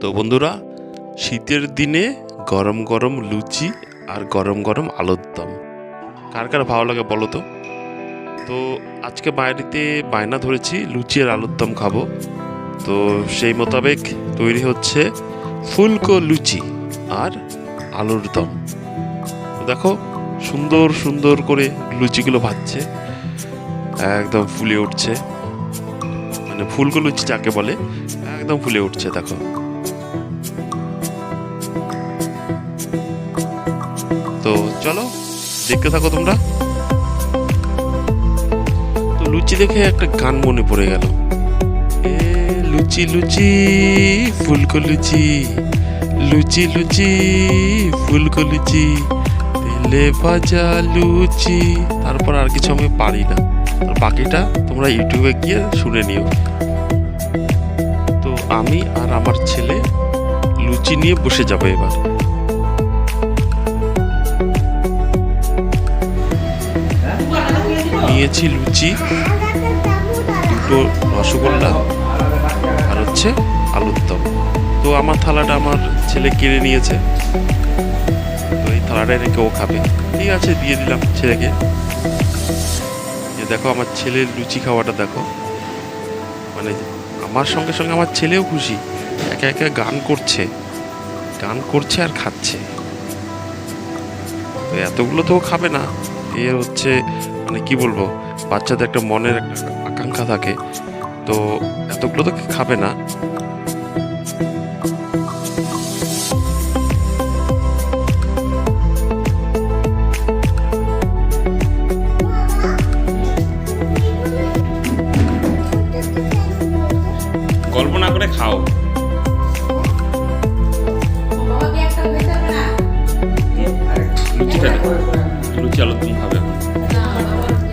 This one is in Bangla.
তো বন্ধুরা, শীতের দিনে গরম গরম লুচি আর গরম গরম আলুর দম। কার কার ভালো লাগে বলো তো? তো আজকে বাইরেতে বায়না ধরেছি, লুচি আর আলুর দম খাব। তো সেই মোতাবেক তৈরি হচ্ছে ফুলকো লুচি আর আলুর দম। দেখো, সুন্দর সুন্দর করে লুচিগুলো ভাজছে, একদম ফুলে উঠছে। মানে ফুলকো লুচি যাকে বলে, একদম ফুলে উঠছে, দেখো। তো চলো, দেখতে থাকো তোমরা। তো লুচি দেখে একটা গান মনে পড়ে গেল। এ লুচি লুচি, ফুলকো লুচি লুচি লুচি, ফুলকো লুচি, তেলে ভাজা লুচি, তারপর আর কিছু আমি পারি না। বাকিটা তোমরা ইউটিউবে গিয়ে শুনে নিও। তো আমি আর আমার ছেলে লুচি নিয়ে বসে যাব এবার। নিয়েছি লুচি, দুটো রসগোল্লা আর হচ্ছে আলুর দম। তো আমার থালাটা আমার ছেলে কিনে নিয়েছে। তো এই থালাটা রেখে ও খাবে। ঠিক আছে, দিয়ে দিলাম ছেলেকে। দেখো, আমার ছেলের লুচি খাওয়াটা দেখো। মানে আমার সঙ্গে সঙ্গে আমার ছেলেও খুশি। একে একে গান করছে। গান করছে আর খাচ্ছে। এতগুলো তো খাবে না। এর হচ্ছে মানে কি বলব, বাচ্চাদের একটা মনের একটা আকাঙ্ক্ষা থাকে। তো এতগুলো তো খাবে না। করে খাও। লুচি আলু তুমি খাবে। এখন।